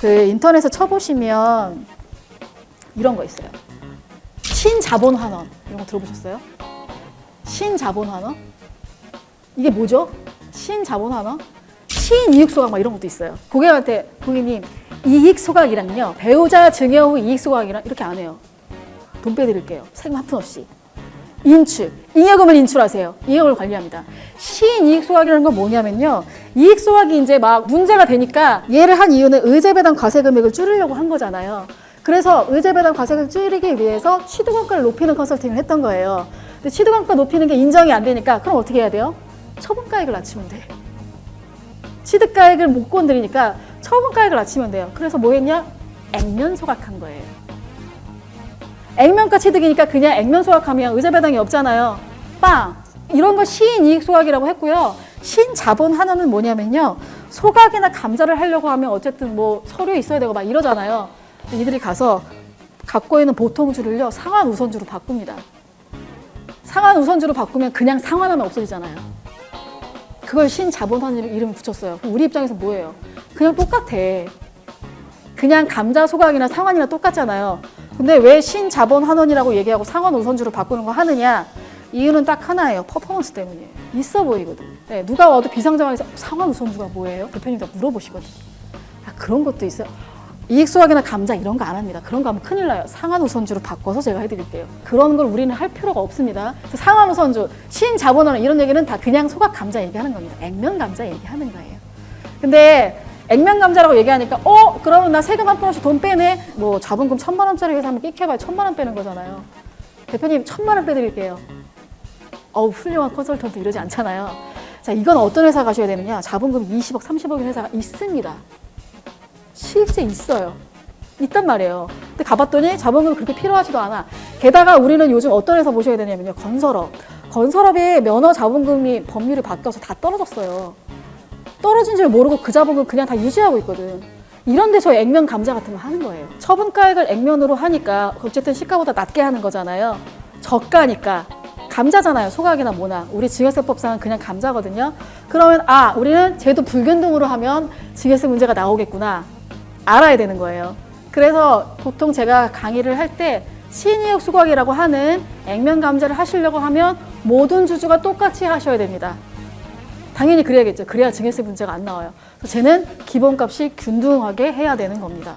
그 인터넷에 쳐보시면 이런 거 있어요. 신자본 환원 이런 거 들어보셨어요? 신자본 환원? 이게 뭐죠? 신자본 환원? 신이익 소각 막 이런 것도 있어요. 고객한테 고객님 이익 소각이랑요 배우자 증여 후 이익 소각이랑 이렇게 안 해요. 돈 빼드릴게요. 세금 한 푼 없이. 인출, 잉여금을 인출하세요. 잉여금을 관리합니다. 신이익 소각이라는 건 뭐냐면요. 이익 소각이 이제 막 문제가 되니까 얘를 한 이유는 의제 배당 과세 금액을 줄이려고 한 거잖아요. 그래서 의제 배당 과세금을 줄이기 위해서 취득원가를 높이는 컨설팅을 했던 거예요. 근데 취득원가 높이는 게 인정이 안 되니까 그럼 어떻게 해야 돼요? 처분가액을 낮추면 돼. 취득가액을 못 건드리니까 처분가액을 낮추면 돼요. 그래서 뭐 했냐? 액면 소각한 거예요. 액면가 취득이니까 그냥 액면 소각하면 의자 배당이 없잖아요. 빵! 이런 거 시인 이익 소각이라고 했고요. 신자본 하나는 뭐냐면요. 소각이나 감자를 하려고 하면 어쨌든 뭐 서류 있어야 되고 막 이러잖아요. 이들이 가서 갖고 있는 보통주를요. 상환 우선주로 바꿉니다. 상환 우선주로 바꾸면 그냥 상환하면 없어지잖아요. 그걸 신자본환 이름 붙였어요. 우리 입장에서 뭐예요? 그냥 똑같아. 그냥 감자 소각이나 상환이나 똑같잖아요. 근데 왜 신자본환원이라고 얘기하고 상환 우선주로 바꾸는 거 하느냐? 이유는 딱 하나예요. 퍼포먼스 때문이에요. 있어 보이거든. 네, 누가 와도 비상장에서 상환 우선주가 뭐예요? 대표님 다 물어보시거든. 아, 그런 것도 있어요. 이익 소각이나 감자 이런 거 안 합니다. 그런 거 하면 큰일 나요. 상환 우선주로 바꿔서 제가 해드릴게요. 그런 걸 우리는 할 필요가 없습니다. 상환 우선주, 신자본환원 이런 얘기는 다 그냥 소각 감자 얘기하는 겁니다. 액면 감자 얘기하는 거예요. 근데 액면 감자라고 얘기하니까 어 그러면 나 세금 한푼 없이 돈 빼네. 뭐 자본금 천만 원짜리 회사 하면 끽해봐야 천만 원 빼는 거잖아요. 대표님 천만 원 빼드릴게요. 어우 훌륭한 컨설턴트 이러지 않잖아요. 자 이건 어떤 회사 가셔야 되느냐? 자본금 20억, 30억인 회사가 있습니다. 실제 있어요. 있단 말이에요. 근데 가봤더니 자본금이 그렇게 필요하지도 않아. 게다가 우리는 요즘 어떤 회사 보셔야 되냐면요. 건설업. 건설업의 면허 자본금이 법률이 바뀌어서 다 떨어졌어요. 떨어진 줄 모르고 그 자본금 그냥 다 유지하고 있거든. 이런 데서 액면 감자 같은 거 하는 거예요. 처분가액을 액면으로 하니까 어쨌든 시가보다 낮게 하는 거잖아요. 저가니까. 감자잖아요. 소각이나 뭐나. 우리 증여세법상은 그냥 감자거든요. 그러면 아, 우리는 제도 불균등으로 하면 증여세 문제가 나오겠구나. 알아야 되는 거예요. 그래서 보통 제가 강의를 할 때 신이익 수각이라고 하는 액면 감자를 하시려고 하면 모든 주주가 똑같이 하셔야 됩니다. 당연히 그래야겠죠. 그래야 증여세 문제가 안 나와요. 그래서 쟤는 기본값이 균등하게 해야 되는 겁니다.